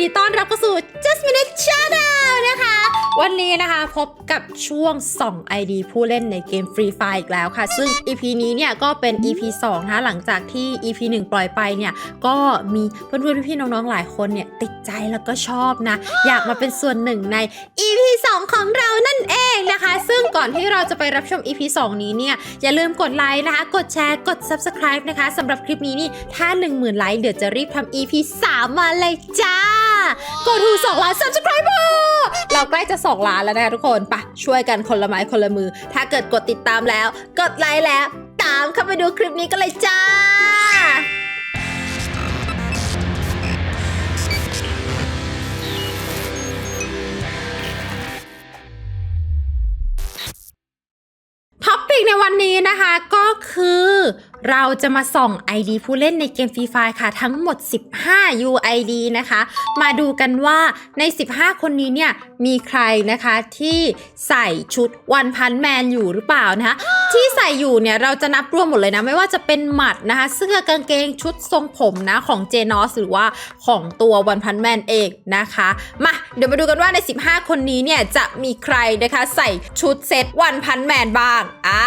ดีต้อนรับเข้าสู่ Just Minute Channel นะคะ วันนี้นะคะพบกับช่วงส่อง ID ผู้เล่นในเกม Free Fire อีกแล้วค่ะ ซึ่ง EP นี้เนี่ยก็เป็น EP 2นะคะหลังจากที่ EP 1 ปล่อยไปเนี่ย ก็มีเพื่อนๆพี่ๆน้องๆ หลายคนเนี่ย ติดใจแล้วก็ชอบนะ อยากมาเป็นส่วนหนึ่งใน EP 2 ของเรานั่นเองนะคะ ซึ่งก่อนที่เราจะไปรับชม EP 2 นี้เนี่ย อย่าลืมกดไลค์นะคะ กดแชร์ กด Subscribe นะคะสำหรับคลิปนี้นี่ถ้า 10,000ไลค์เดี๋ยวจะรีบทำ EP 3 มาเลยจ้ากดถู2ล้าน Subscriber เราใกล้จะ 2 ล้านแล้วนะคะทุกคนปะช่วยกันคนละไม้คนละมือ ถ้าเกิดกดติดตามแล้ว กดไลค์แล้ว ตามเข้าไปดูคลิปนี้กันเลยจ้าท็อปปิกในวันนี้นะคะก็คือ เราจะมาส่อง ID ผู้เล่นในเกมฟรีไฟค่ะ ทั้งหมด 15 UID นะคะ มาดูกันว่าใน 15 คนนี้เนี่ย มีใครนะคะที่ใส่ชุดวันพันแมนอยู่หรือเปล่านะคะ ที่ใส่อยู่เนี่ยเราจะนับรวมหมดเลยนะไม่ว่าจะเป็นหมัดนะคะเสื้อกางเกงชุดทรงผมนะของเจนอสหรือว่าของตัววันพันแมนเองนะคะมาเดี๋ยวมาดูกันว่าใน 15 คนนี้เนี่ยจะมีใครนะคะใส่ชุดเซตวันพันแมนบ้างอ่า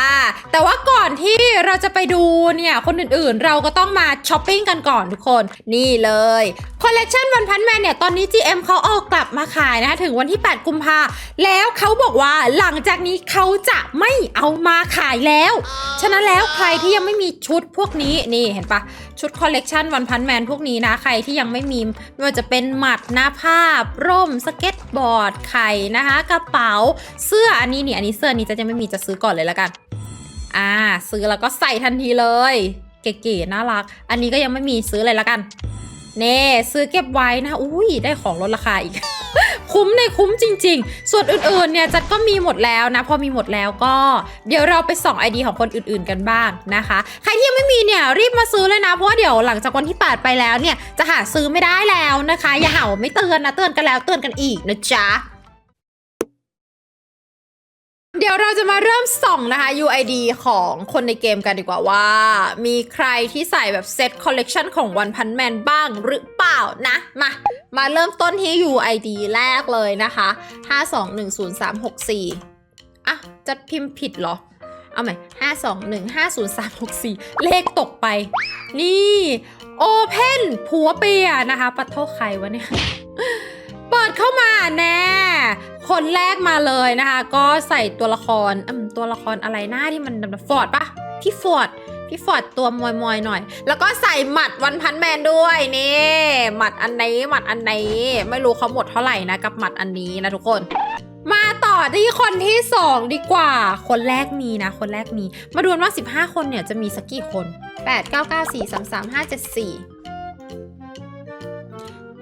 แต่ว่าก่อนที่เราจะไปดูเนี่ยคนอื่นๆ เราก็ต้องมาช้อปปิ้งกันก่อนทุกคนนี่เลยคอลเลกชันวันพันแมนเนี่ยตอนนี้ GM เขาออกกลับมาขายนะคะถึงวันที่ 8 กุมภาแล้วเขาบอกว่าหลังจากนี้เขาจะไม่เอามาขายแล้ว ฉะนั้นแล้วใครที่ยังไม่มีชุดพวกนี้นี่เห็นปะชุดคอลเลกชันวันพันแมนพวกนี้นะใครที่ยังไม่มีไม่ว่าจะเป็นหมัดหน้าภาพ ร่มสเก็ตบอร์ดไข่นะคะ กระเป๋าเสื้ออันนี้เนี่ยอันนี้เสื้อนี้จะยังไม่มีจะซื้อก่อนเลยแล้วกัน อ่า ซื้อแล้วก็ใส่ทันทีเลย เก๋ๆน่ารัก อันนี้ก็ยังไม่มีซื้อเลยแล้วกันเน่ซื้อเก็บไว้นะอุ้ยได้ของลดราคาอีก คุ้มในคุ้มจริง ๆ ส่วนอื่นๆเนี่ยจัดก็มีหมดแล้วนะ พอมีหมดแล้วก็เดี๋ยวเราไปส่องไอดีของคนอื่นๆกันบ้างนะคะ ใครที่ยังไม่มีเนี่ยรีบมาซื้อเลยนะ เพราะว่าเดี๋ยวหลังจากวันที่ 8 ไปแล้วเนี่ยจะหาซื้อไม่ได้แล้วนะคะ อย่าเห่าไม่เตือนนะเตือนกันแล้วเตือนกันอีกนะจ๊ะ เดี๋ยวเราจะมาเริ่มส่องนะคะ UID ของคนในเกมกันดีกว่าว่า มีใครที่ใส่แบบเซตคอลเลกชันของ One Punch Man บ้างหรือเปล่านะ มา มาเริ่มต้นที่ UID แรกเลยนะคะ 5210364 อะ จะพิมพ์ผิดเหรอ เอาใหม่5215034เลขตกไป นี่โอเพนผัวเปียนะคะ ปัดโทษใครวะเนี่ย เปิดเข้ามาแน่ คนแรกมาเลยนะคะ ก็ใส่ตัวละครอืมตัวละครอะไรหน้าที่มันฟอร์ดปะพี่ฟอร์ดพี่ฟอร์ดตัวมอยมอยหน่อย แล้วก็ใส่หมัดวันพันแมนด้วยนี่หมัดอันนี้หมัดอันนี้ ไม่รู้เขาหมดเท่าไหร่นะกับหมัดอันนี้นะทุกคน มาต่อที่คนที่สองดีกว่า คนแรกมีนะ คนแรกมี มาดูนว่า 15 คนเนี่ยจะมีสักกี่คน 8 9 9 4 3 3 5 7 4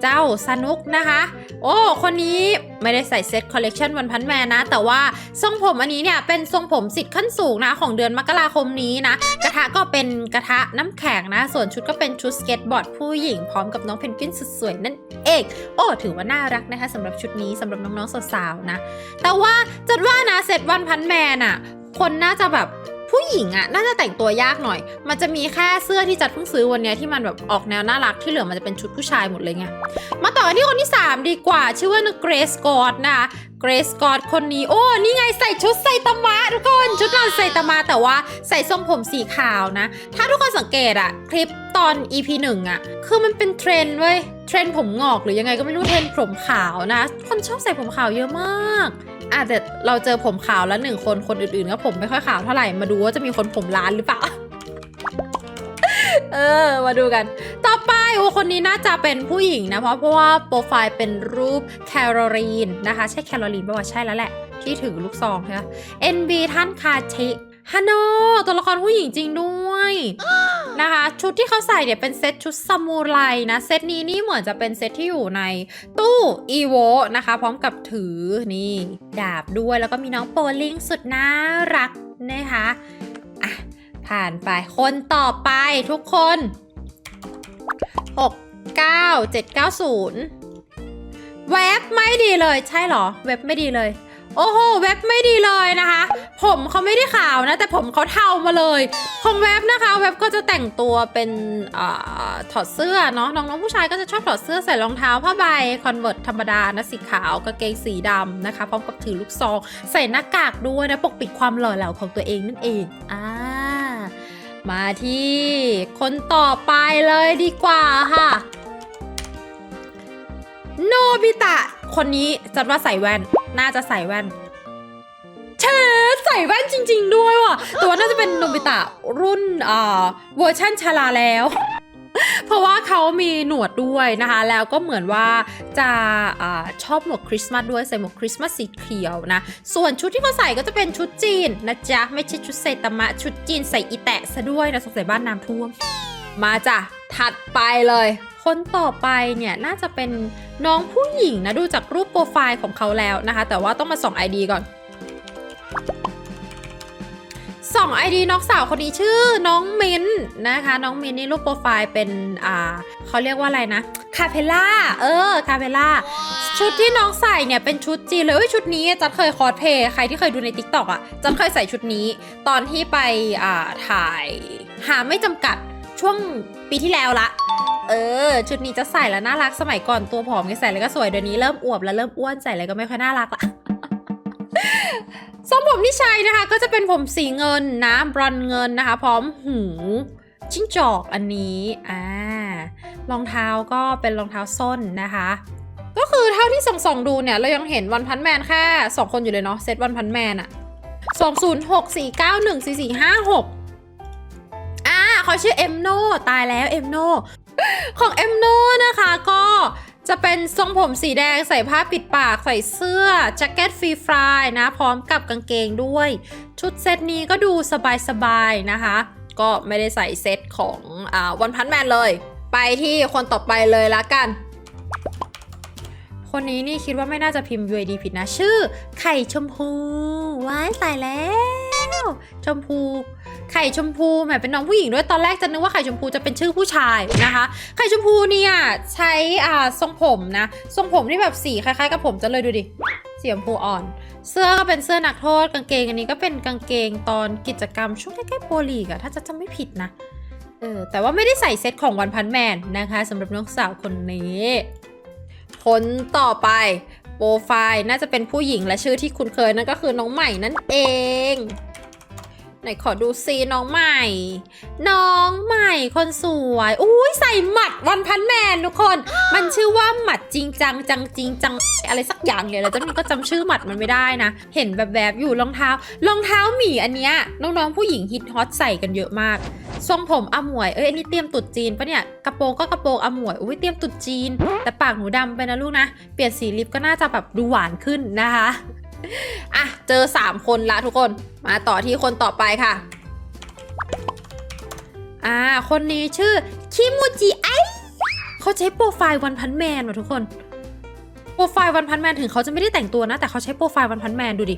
เจ้าสนุกนะคะ โอ้ คนนี้ไม่ได้ใส่เซตคอลเลกชันวันพันแมนนะ แต่ว่าทรงผมอันนี้เนี่ย เป็นทรงผมสิทธิ์ขั้นสูงนะ ของเดือนมกราคมนี้นะ กระทะก็เป็นกระทะน้ำแข็งนะ ส่วนชุดก็เป็นชุดสเก็ตบอร์ดผู้หญิง พร้อมกับน้องเพนกวินสุดสวยนั่นเอง โอ้ ถือว่าน่ารักนะคะสำหรับชุดนี้สำหรับน้องๆสาวๆนะ แต่ว่าจัดว่านะเซตวันพันแมนอะคนน่าจะแบบ ผู้หญิงอะน่าจะแต่งตัวยากหน่อย มันจะมีแค่เสื้อที่จัดเพิ่งซื้อวันนี้ที่มันแบบออกแนวน่ารักที่เหลือมันจะเป็นชุดผู้ชายหมดเลยไง มาต่อกันที่คนที่ 3 ดีกว่า ชื่อว่าเกรซกอดนะคะ เกรซกอดคนนี้ โอ้ นี่ไงใส่ชุดไซตามะทุกคนชุดนอนไซตามะแต่ว่าใส่ทรงผมสีขาวนะ ถ้าทุกคนสังเกตอะคลิปตอน EP 1อะคือมันเป็นเทรนด์เว้ยเทรนด์ผมงอกหรือยังไงก็ไม่รู้เทรนด์ผมขาวนะ คนชอบใส่ผมขาวเยอะมากอะแต่เราเจอผมขาวแล้วหนึ่งคนคนอื่นๆก็ผมไม่ค่อยขาวเท่าไหร่มาดูว่าจะมีคนผมล้านหรือเปล่า เออ มาดูกัน ต่อไปโอ้คนนี้น่าจะเป็นผู้หญิงนะ เพราะเพราะว่าโปรไฟล์เป็นรูปแคโรลีนนะคะ ใช่แคโรลีนป่าวใช่แล้วแหละ ที่ถือลูกซองใช่ไหม NB ท่านคาเทฮานโนตัวละครผู้หญิงจริงด้วยนะคะ ชุดที่เขาใส่เนี่ยเป็นเซตชุดซามูไรนะ เซตนี้นี่เหมือนจะเป็นเซตที่อยู่ในตู้อีโวนะคะ พร้อมกับถือนี่ดาบด้วยแล้วก็มีน้องโปลิงสุดน่ารักนะคะอะ ผ่านไป คนต่อไปทุกคน 6 9 7 9 0 เว็บไม่ดีเลยใช่เหรอ เว็บไม่ดีเลย โอ้โห เว็บไม่ดีเลยนะคะ ผมเขาไม่ได้ขาวนะ แต่ผมเขาเทามาเลย ของเว็บนะคะ เว็บก็จะแต่งตัวเป็นอถอดเสื้อเนาะ น้องๆผู้ชายก็จะชอบถอดเสื้อใส่รองเท้าผ้าใบคอนเวิร์ตธรรมดานะสีขาวกางเกงสีดำนะคะ พร้อมกับถือลูกซอง ใส่หน้ากากด้วยนะ ปกปิดความหล่อเหลาของตัวเองนั่นเอง อ่า มาที่คนต่อไปเลยดีกว่าค่ะ โนบิตะ คนนี้จัดว่าใส่แว่น น่าจะใส่แว่นเชดใส่แว่นจริง ๆ ด้วยว่ะแต่ว่าน่าจะเป็นโนบิตะรุ่นเอ่อเวอร์ชั่นชาลาแล้ว ราะว่าเขามีหนวดด้วยนะคะ แล้วก็เหมือนว่าจะอาชอบหมวกคริสต์มาสด้วยใส่หมวกคริสต์มาสสีเขียวนะ ส่วนชุดที่เขาใส่ก็จะเป็นชุดจีนนะจ๊ะ ไม่ใช่ชุดไซตามะ ชุดจีนใส่อีแตะซะด้วยนะสงสัยบ้านน้ำท่วม มาจ้ะ ถัดไปเลยคนต่อไปเนี่ยน่าจะเป็นน้องผู้หญิงนะดูจากรูปโปรไฟล์ของเขาแล้วนะคะ แต่ว่าต้องมาส่อง ID ก่อน ส่อง ID น้องสาวคนนี้ชื่อน้องมินนะคะ น้องมินนี่รูปโปรไฟล์เป็นอ่าเขาเรียกว่าอะไรนะคาเพล่าเออคาเพล่าชุดที่น้องใส่เนี่ยเป็นชุดจีนเลยเอ้ยชุดนี้จัดเคยคอสเพลย์ใครที่เคยดูใน t ิ k t o k อะจัดเคยใส่ชุดนี้ ตอนที่ไปอ่าถ่ายหาไม่จำกัดช่วงปีที่แล้วละเออ ชุดนี้จะใส่แล้วน่ารักสมัยก่อนตัวผอมไงใส่แล้วก็สวยเดี๋ยวนี้เริ่มอวบแล้วเริ่มอ้วนใส่แล้วก็ไม่ค่อยน่ารักละ ทรงผมที่ใช้นะคะ ก็จะเป็นผมสีเงินนะบรอนเงินนะคะ พร้อมหูจิ้งจอกอันนี้อ่ารองเท้าก็เป็นรองเท้าส้นนะคะ ก็คือเท่าที่ส่องส่องดูเนี่ย เรายังเห็นวันพันแมนแค่ 2 คนอยู่เลยเนาะเซตวันพันแมนอะสองศูนย์หกสี่เก้าหนึ่งสี่สี่ห้าหกอ่าเขาชื่อเอ็มโนตายแล้วเอ็มโนของเอ็มโนนะคะก็ จะเป็นทรงผมสีแดงใส่ผ้าปิดปากใส่เสื้อแจ็คเก็ตฟรีฟรายนะ พร้อมกับกางเกงด้วย ชุดเซตนี้ก็ดูสบายๆนะคะ ก็ไม่ได้ใส่เซตของอ่าวันพันแมนเลย ไปที่คนต่อไปเลยละกัน คนนี้นี่คิดว่าไม่น่าจะพิมพ์ UID ผิดนะ ชื่อไข่ชมพู ว้ายตายแล้ว ชมพู ไข่ชมพูแหมเป็นน้องผู้หญิงด้วยตอนแรกจะนึกว่าไข่ชมพูจะเป็นชื่อผู้ชายนะคะ ไข่ชมพูเนี่ยใช้อ่าทรงผมนะทรงผมที่แบบสีคล้ายๆกับผมจะเลยดูดิสีชมพูอ่อน เสื้อก็เป็นเสื้อนักโทษกางเกงอันนี้ก็เป็นกางเกงตอนกิจกรรมช่วงใกล้ๆโปรลีกอะถ้าจะจำไม่ผิดนะเออแต่ว่าไม่ได้ใส่เซตของวันพันแมนนะคะสำหรับน้องสาวคนนี้ คนต่อไปโปรไฟล์น่าจะเป็นผู้หญิงและชื่อที่คุ้นเคยนั่นก็คือน้องใหม่นั่นเอง ไหนขอดูซีน้องใหม่ น้องใหม่คนสวยอุ้ยใส่หมัดวันพันแมนทุกคน มันชื่อว่าหมัดจริงจังจังจริงจังอะไรสักอย่างเลยแล้วเจ้านี่ก็จำชื่อหมัดมันไม่ได้นะ เห็นแบบแบบอยู่รองเท้า รองเท้าหมีอันเนี้ยน้องๆผู้หญิงฮิตฮอตใส่กันเยอะมาก ทรงผมอมวย เอ้ยอันนี้เตรียมตุดจีนปะเนี่ย กระโปรงก็กระโปรงอมวย อุ้ยเตรียมตุดจีน แต่ปากหนูดำไปนะลูกนะ เปลี่ยนสีลิปก็น่าจะแบบดูหวานขึ้นนะคะ อะ เจอ 3 คนละทุกคน มาต่อที่คนต่อไปค่ะ อ่า คนนี้ชื่อ คิมูจิไอเขาใช้โปรไฟล์วันพันแมนว่ะทุกคน โปรไฟล์วันพันแมนถึงเขาจะไม่ได้แต่งตัวนะ แต่เขาใช้โปรไฟล์วันพันแมนดูดิ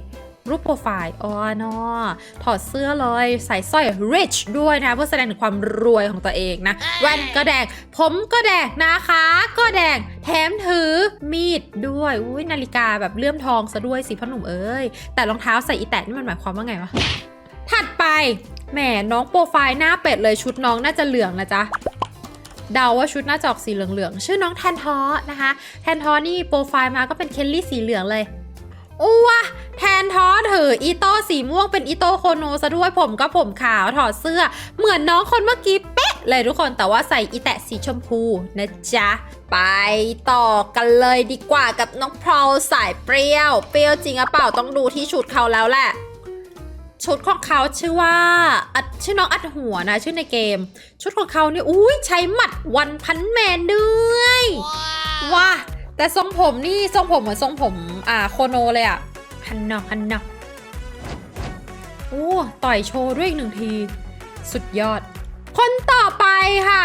รูปโปรไฟล์อ๋อเนาะถอดเสื้อเลยใส่สร้อย rich ด้วยนะ เพื่อแสดงถึงความรวยของตัวเองนะแว่นก็แดง ผมก็แดงนะคะ ก็แดง แถมถือมีดด้วยอุ้ยนาฬิกาแบบเลื่อมทองซะด้วยสิพ่อหนุ่มเอ้ย แต่รองเท้าใส่อีแตะนี่มันหมายความว่าไงวะ ถัดไปแหมน้องโปรไฟล์หน้าเป็ดเลยชุดน้องน่าจะเหลืองนะจ๊ะเดาว่าชุดน่าจะออกสีเหลืองๆชื่อน้องแทนทอนะคะ แทนทอนี่โปรไฟล์มาก็เป็นเคลลี่สีเหลืองเลย อ้วแทนทอถืออีโต้สีม่วงเป็นอีโต้โคโนซะด้วยผมก็ผมขาวถอดเสื้อ เหมือนน้องคนเมื่อกี้เป๊ะเลยทุกคนแต่ว่าใส่อีแตะสีชมพูนะจ๊ะ ไปต่อกันเลยดีกว่ากับน้องพราวสายเปรี้ยว เปรี้ยวจริงหรือเปล่าต้องดูที่ชุดเขาแล้วแหละชุดของเขาชื่อว่าอัดชื่อน้องอัดหัวนะ ชื่อในเกม ชุดของเขานี่อุ้ยใช้หมัดวันพันแมนด้วยว้า แต่ทรงผมนี่ทรงผมเหมือนทรงผม อ่าโคโนเลยอะฮันนอกฮันนอกโอ้ต่อยโชว์ด้วยอีกหนึ่งที สุดยอด คนต่อไปค่ะ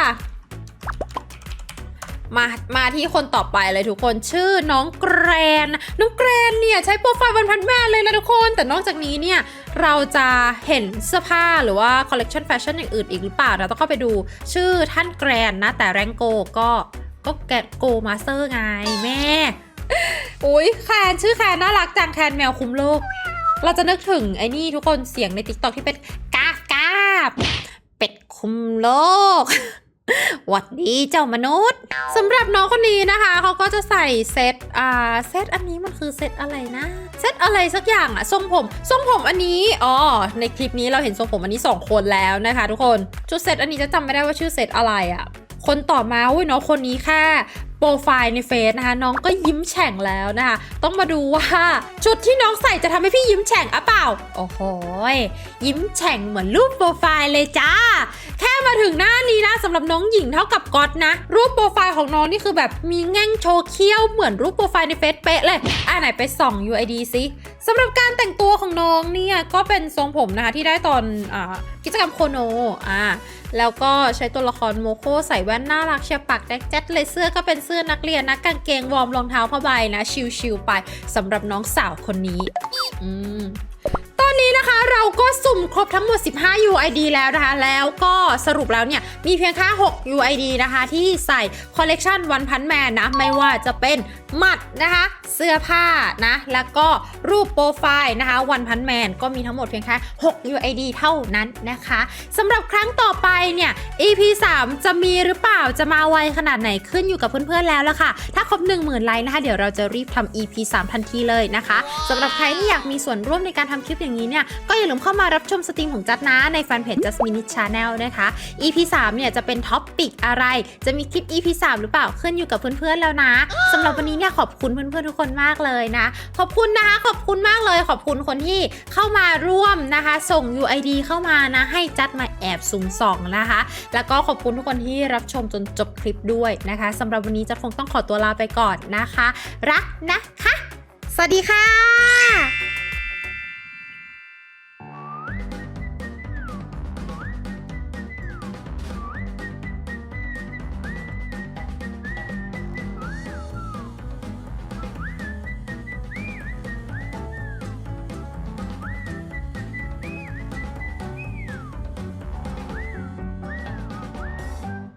มามาที่คนต่อไปเลยทุกคนชื่อน้องแกรน น้องแกรนเนี่ยใช้โปรไฟล์วันพันแม่เลยนะทุกคน แต่นอกจากนี้เนี่ยเราจะเห็นเสื้อผ้าหรือว่าคอลเลกชันแฟชั่นอย่างอื่นอีกหรือเปล่าเราต้องเข้าไปดูชื่อท่านแกรนนะ แต่แรงโกก็ ก็แกรโกมาสเตอร์ไงแม่ อุ้ยแคนชื่อแคนน่ารักจังแคนแมวคุมโลก เราจะนึกถึงไอ้นี่ทุกคนเสียงในติ๊กต็อกที่เป็นกาบกาบเป็ดคุมโลกวัดดีเจ้ามนุษย์สำหรับน้องคนนี้นะคะ เขาก็จะใส่เซตอ่าเซตอันนี้มันคือเซตอะไรนะ เซตอะไรสักอย่างอะทรงผมทรงผมอันนี้อ๋อในคลิปนี้เราเห็นทรงผมอันนี้สองคนแล้วนะคะ ทุกคน ชุดเซตอันนี้จะจำไม่ได้ว่าชื่อเซตอะไรอะ คนต่อมาอุ้ยน้องคนนี้แค่โปรไฟล์ในเฟซนะคะ น้องก็ยิ้มแฉ่งแล้วนะคะ ต้องมาดูว่าชุดที่น้องใส่จะทำให้พี่ยิ้มแฉ่งอะเปล่า โอ้โหยยิ้มแฉ่งเหมือนรูปโปรไฟล์เลยจ้า แค่มาถึงหน้านี้นะสำหรับน้องหญิงเท่ากับก๊อตนะ รูปโปรไฟล์ของน้องนี่คือแบบมีแง่งโชว์เขี้ยวเหมือนรูปโปรไฟล์ในเฟซเป๊ะเลยอ่าไหนไปส่อง UID สิสำหรับการแต่งตัวของน้องเนี่ยก็เป็นทรงผมนะคะที่ได้ตอนอากิจกรรมโคโนอ่าแล้วก็ใช้ตัวละครโมโคใส่แว่นน่ารักเชียร์ปักแดกแจ็ดเลยเสื้อก็เป็นเสื้อนักเรียนนะกางเกงวอร์มรองเท้าผ้าใบนะ ชิวๆไปสำหรับน้องสาวคนนี้ อืมตอนนี้นะคะเราก็สุ่มครบทั้งหมด 15 UID แล้วนะคะ แล้วก็สรุปแล้วเนี่ย มีเพียงแค่6 UID นะคะ ที่ใส่คอลเลกชันวันพันแมนนะ ไม่ว่าจะเป็นหมัดนะคะ เสื้อผ้านะ แล้วก็รูปโปรไฟล์นะคะวันพันแมนก็มีทั้งหมดเพียงแค่ 6 UID เท่านั้นนะคะสำหรับครั้งต่อไปเนี่ย EP 3 จะมีหรือเปล่าจะมาไวขนาดไหนขึ้นอยู่กับเพื่อนๆแล้วละค่ะ ถ้าครบ 10,000ไลค์นะคะ เดี๋ยวเราจะรีบทำ EP 3 ทันทีเลยนะคะสำหรับใครที่อยากมีส่วนร่วมในการทำคลิปอย่างนี้เนี่ยก็อย่าลืมเข้ามารับชมสตรีมของจัดนะในแฟนเพจ Just Minute Channel นะคะ EP 3เนี่ยจะเป็นท็อปปิกอะไร จะมีคลิป EP 3 หรือเปล่าขึ้นอยู่กับเพื่อนๆแล้วนะสำหรับวันนี้เนี่ยขอบคุณเพื่อนๆทุกคนมากเลยนะ ขอบคุณนะคะ ขอบคุณมากเลย ขอบคุณคนที่เข้ามาร่วมนะคะ ส่ง UID เข้ามานะให้จัดมาแอบสุ่มส่องนะคะ แล้วก็ขอบคุณทุกคนที่รับชมจนจบคลิปด้วยนะคะสำหรับวันนี้จัดคงต้องขอตัวลาไปก่อนนะคะ รักนะคะ สวัสดีค่ะ